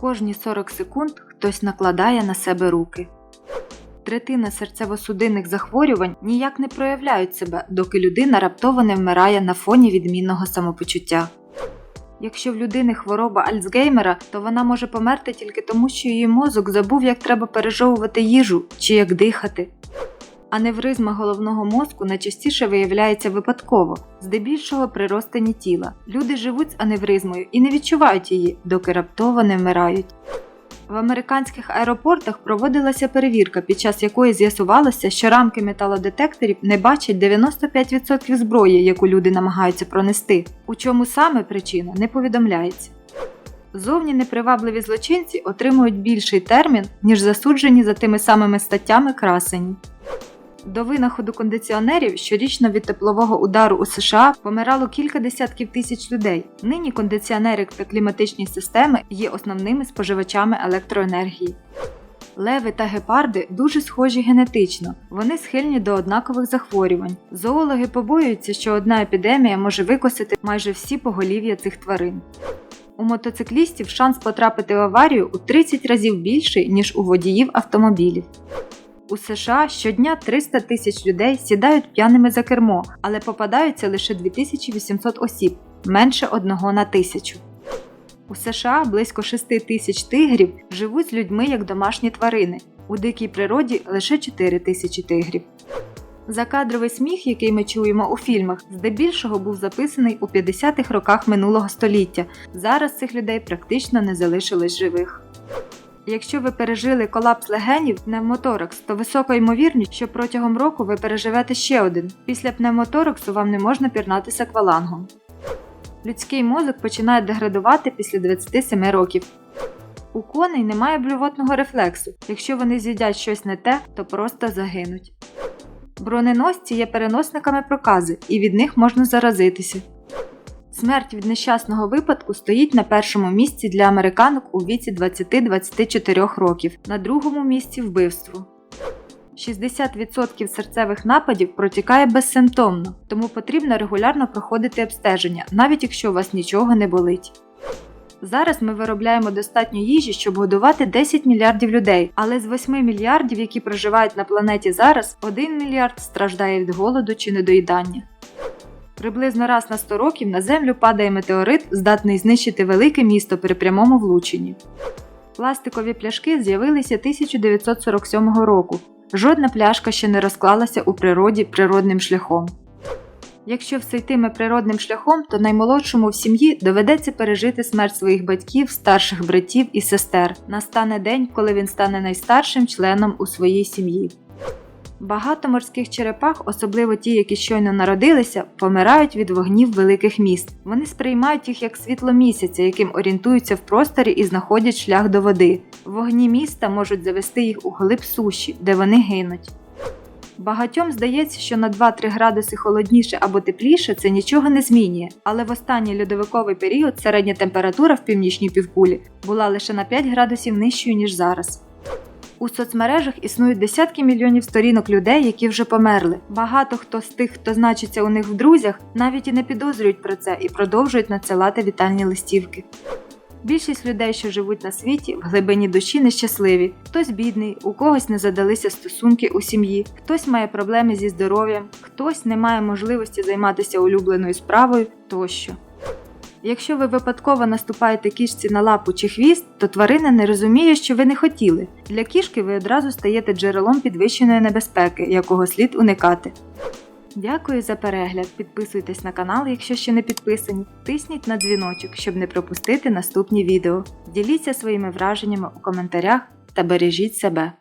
Кожні 40 секунд хтось накладає на себе руки. Третина серцево-судинних захворювань ніяк не проявляють себе, доки людина раптово не вмирає на фоні відмінного самопочуття. Якщо в людини хвороба Альцгеймера, то вона може померти тільки тому, що її мозок забув, як треба пережовувати їжу чи як дихати. Аневризма головного мозку найчастіше виявляється випадково, здебільшого при розтині тіла. Люди живуть з аневризмою і не відчувають її, доки раптово не вмирають. В американських аеропортах проводилася перевірка, під час якої з'ясувалося, що рамки металодетекторів не бачать 95% зброї, яку люди намагаються пронести. У чому саме причина не повідомляється. Зовні непривабливі злочинці отримують більший термін, ніж засуджені за тими самими статтями красені. До винаходу кондиціонерів щорічно від теплового удару у США помирало кілька десятків тисяч людей. Нині кондиціонери та кліматичні системи є основними споживачами електроенергії. Леви та гепарди дуже схожі генетично, вони схильні до однакових захворювань. Зоологи побоюються, що одна епідемія може викосити майже всі поголів'я цих тварин. У мотоциклістів шанс потрапити в аварію у 30 разів більший, ніж у водіїв автомобілів. У США щодня 300 тисяч людей сідають п'яними за кермо, але попадаються лише 2800 осіб, менше одного на тисячу. У США близько 6 тисяч тигрів живуть з людьми як домашні тварини, у дикій природі лише 4 тисячі тигрів. Закадровий сміх, який ми чуємо у фільмах, здебільшого був записаний у 50-х роках минулого століття. Зараз цих людей практично не залишилось живих. Якщо ви пережили колапс легенів пневмоторакс, то висока ймовірність, що протягом року ви переживете ще один. Після пневмотораксу вам не можна пірнати з аквалангом. Людський мозок починає деградувати після 27 років. У коней немає блювотного рефлексу. Якщо вони з'їдять щось не те, то просто загинуть. Броненосці є переносниками прокази, і від них можна заразитися. Смерть від нещасного випадку стоїть на першому місці для американок у віці 20-24 років, на другому місці вбивство. 60% серцевих нападів протікає безсимптомно, тому потрібно регулярно проходити обстеження, навіть якщо у вас нічого не болить. Зараз ми виробляємо достатньо їжі, щоб годувати 10 мільярдів людей, але з 8 мільярдів, які проживають на планеті зараз, 1 мільярд страждає від голоду чи недоїдання. Приблизно раз на 100 років на землю падає метеорит, здатний знищити велике місто при прямому влученні. Пластикові пляшки з'явилися 1947 року. Жодна пляшка ще не розклалася у природі природним шляхом. Якщо все йтиме природним шляхом, то наймолодшому в сім'ї доведеться пережити смерть своїх батьків, старших братів і сестер. Настане день, коли він стане найстаршим членом у своїй сім'ї. Багато морських черепах, особливо ті, які щойно народилися, помирають від вогнів великих міст. Вони сприймають їх як світло місяця, яким орієнтуються в просторі і знаходять шлях до води. Вогні міста можуть завести їх у глиб суші, де вони гинуть. Багатьом здається, що на 2-3 градуси холодніше або тепліше це нічого не змінює, але в останній льодовиковий період середня температура в північній півкулі була лише на 5 градусів нижчою, ніж зараз. У соцмережах існують десятки мільйонів сторінок людей, які вже померли. Багато хто з тих, хто значиться у них в друзях, навіть і не підозрюють про це і продовжують надсилати вітальні листівки. Більшість людей, що живуть на світі, в глибині душі нещасливі. Хтось бідний, у когось не задалися стосунки у сім'ї, хтось має проблеми зі здоров'ям, хтось не має можливості займатися улюбленою справою тощо. Якщо ви випадково наступаєте кішці на лапу чи хвіст, то тварина не розуміє, що ви не хотіли. Для кішки ви одразу стаєте джерелом підвищеної небезпеки, якого слід уникати. Дякую за перегляд. Підписуйтесь на канал, якщо ще не підписані. Тисніть на дзвіночок, щоб не пропустити наступні відео. Діліться своїми враженнями у коментарях та бережіть себе.